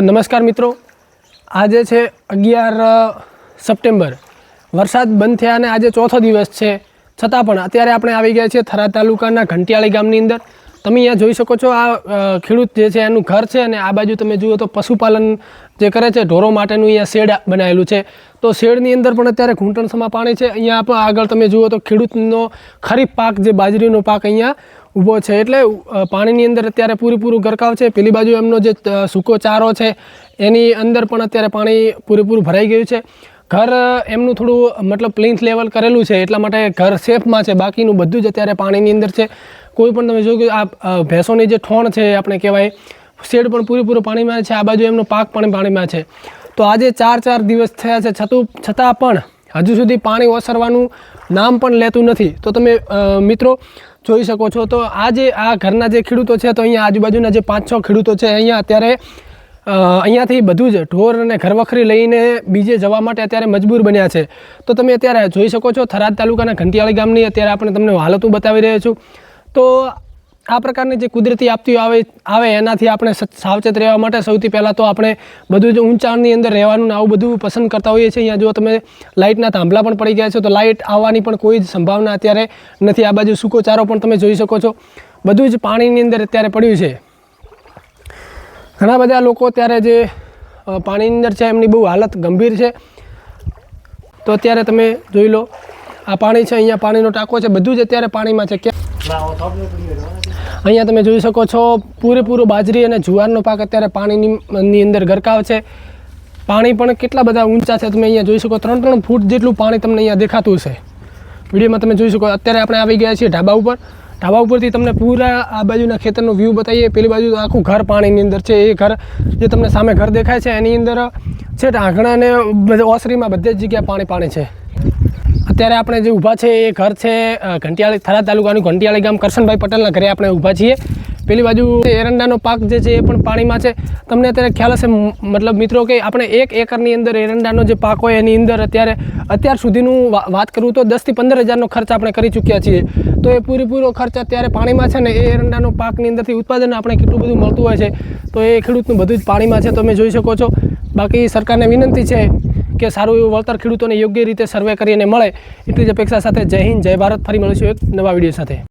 નમસ્કાર મિત્રો. આજે છે અગિયાર સપ્ટેમ્બર. વરસાદ બંધ થયા અને આજે ચોથો દિવસ છે. છતાં પણ અત્યારે આપણે આવી ગયા છીએ થરા તાલુકાના ઘંટિયાળી ગામની અંદર. તમે અહીંયા જોઈ શકો છો આ ખેડૂત જે છે એનું ઘર છે અને આ બાજુ તમે જુઓ તો પશુપાલન જે કરે છે ઢોરો માટેનું અહીંયા શેડ બનાવેલું છે. તો શેડની અંદર પણ અત્યારે ઘૂંટણસમાં પાણી છે. અહીંયા પણ આગળ તમે જુઓ તો ખેડૂતનો ખરીફ પાક જે બાજરીનો પાક અહીંયા ઊભો છે. એટલે પાણીની અંદર અત્યારે પૂરેપૂરું ગરકાવ છે. પેલી બાજુ એમનો જે સૂકો ચારો છે એની અંદર પણ અત્યારે પાણી પૂરેપૂરું ભરાઈ ગયું છે. ઘર એમનું થોડું મતલબ પ્લિન્થ લેવલ કરેલું છે. એટલા માટે ઘર સેફમાં છે. બાકીનું બધું જ અત્યારે પાણીની અંદર છે. કોઈ પણ તમે જો કે આ ભેંસોની જે ઠોણ છે આપણે કહેવાય, શેડ પણ પૂરેપૂરું પાણીમાં છે, આ બાજુ એમનો પાક પણ પાણીમાં છે. તો આજે ચાર ચાર દિવસ થયા છે, છતું, છતાં પણ હજુ સુધી પાણી ઓસરવાનું નામ પણ લેતું નથી. તો તમે મિત્રો જોઈ શકો છો, તો આ જે આ ઘરના જે ખેડૂતો છે, તો અહીંયા આજુબાજુના જે પાંચ છ ખેડૂતો છે, અહીંયા અત્યારે અહીંયાથી બધું જ ઢોર અને ઘરવખરી લઈને બીજે જવા માટે અત્યારે મજબૂર બન્યા છે. તો તમે અત્યારે જોઈ શકો છો, થરાદ તાલુકાના ઘંટિયાળી ગામની અત્યારે આપણે તમને હાલતું બતાવી રહ્યા છું. તો આ પ્રકારની જે કુદરતી આપતીઓ આવે આવે એનાથી આપણે સાવચેત રહેવા માટે સૌથી પહેલાં તો આપણે બધું જ ઊંચાણની અંદર રહેવાનું ને આવું બધું પસંદ કરતા હોઈએ છીએ. અહીંયા જો તમે લાઇટના થાંભલા પણ પડી ગયા છો, તો લાઇટ આવવાની પણ કોઈ જ સંભાવના અત્યારે નથી. આ બાજુ સૂકો ચારો પણ તમે જોઈ શકો છો. બધું જ પાણીની અંદર અત્યારે પડ્યું છે. ઘણા બધા લોકો અત્યારે જે પાણીની અંદર છે, એમની બહુ હાલત ગંભીર છે. તો અત્યારે તમે જોઈ લો આ પાણી છે, અહીંયા પાણીનો ટાંકો છે, બધું જ અત્યારે પાણીમાં છે. અહીંયા તમે જોઈ શકો છો, પૂરેપૂરો બાજરી અને જુવારનો પાક અત્યારે પાણીની અંદર ગરકાવ છે. પાણી પણ કેટલા બધા ઊંચા છે, તમે અહીંયા જોઈ શકો, ત્રણ ત્રણ ફૂટ જેટલું પાણી તમને અહીંયા દેખાતું છે. વિડીયોમાં તમે જોઈ શકો, અત્યારે આપણે આવી ગયા છીએ ઢાબા ઉપર. ઢાબા ઉપરથી તમને પૂરા આ બાજુના ખેતરનો વ્યૂ બતાવીએ. પેલી બાજુ આખું ઘર પાણીની અંદર છે. એ ઘર જે તમને સામે ઘર દેખાય છે, એની અંદર છે આંગણા અને ઓસરીમાં બધે જ જગ્યાએ પાણી પાણી છે. અત્યારે આપણે જે ઊભા છે એ ઘર છે ઘંટિયાળી થરા તાલુકાનું ઘંટિયાળી ગામ કરશનભાઈ પટેલના ઘરે આપણે ઊભા છીએ. પેલી બાજુ એરંડાનો પાક જે છે એ પણ પાણીમાં છે. તમને અત્યારે ખ્યાલ હશે મતલબ મિત્રો કે આપણે એક એકરની અંદર એરંડાનો જે પાક હોય એની અંદર અત્યારે, અત્યાર સુધીનું વાત કરું તો દસથી પંદર હજારનો ખર્ચ આપણે કરી ચૂક્યા છીએ. તો એ પૂરેપૂરો ખર્ચ અત્યારે પાણીમાં છે ને એ એરંડાનો પાકની અંદરથી ઉત્પાદન આપણે કેટલું બધું મળતું હોય છે, તો એ ખેડૂતનું બધું જ પાણીમાં છે. તમે જોઈ શકો છો. બાકી સરકારને વિનંતી છે કે સારું એવું વળતર ખેડૂતોને યોગ્ય રીતે સર્વે કરીને મળે, એટલી જ અપેક્ષા સાથે જય હિન્દ, જય ભારત. ફરી મળીશું એક નવા વીડિયો સાથે.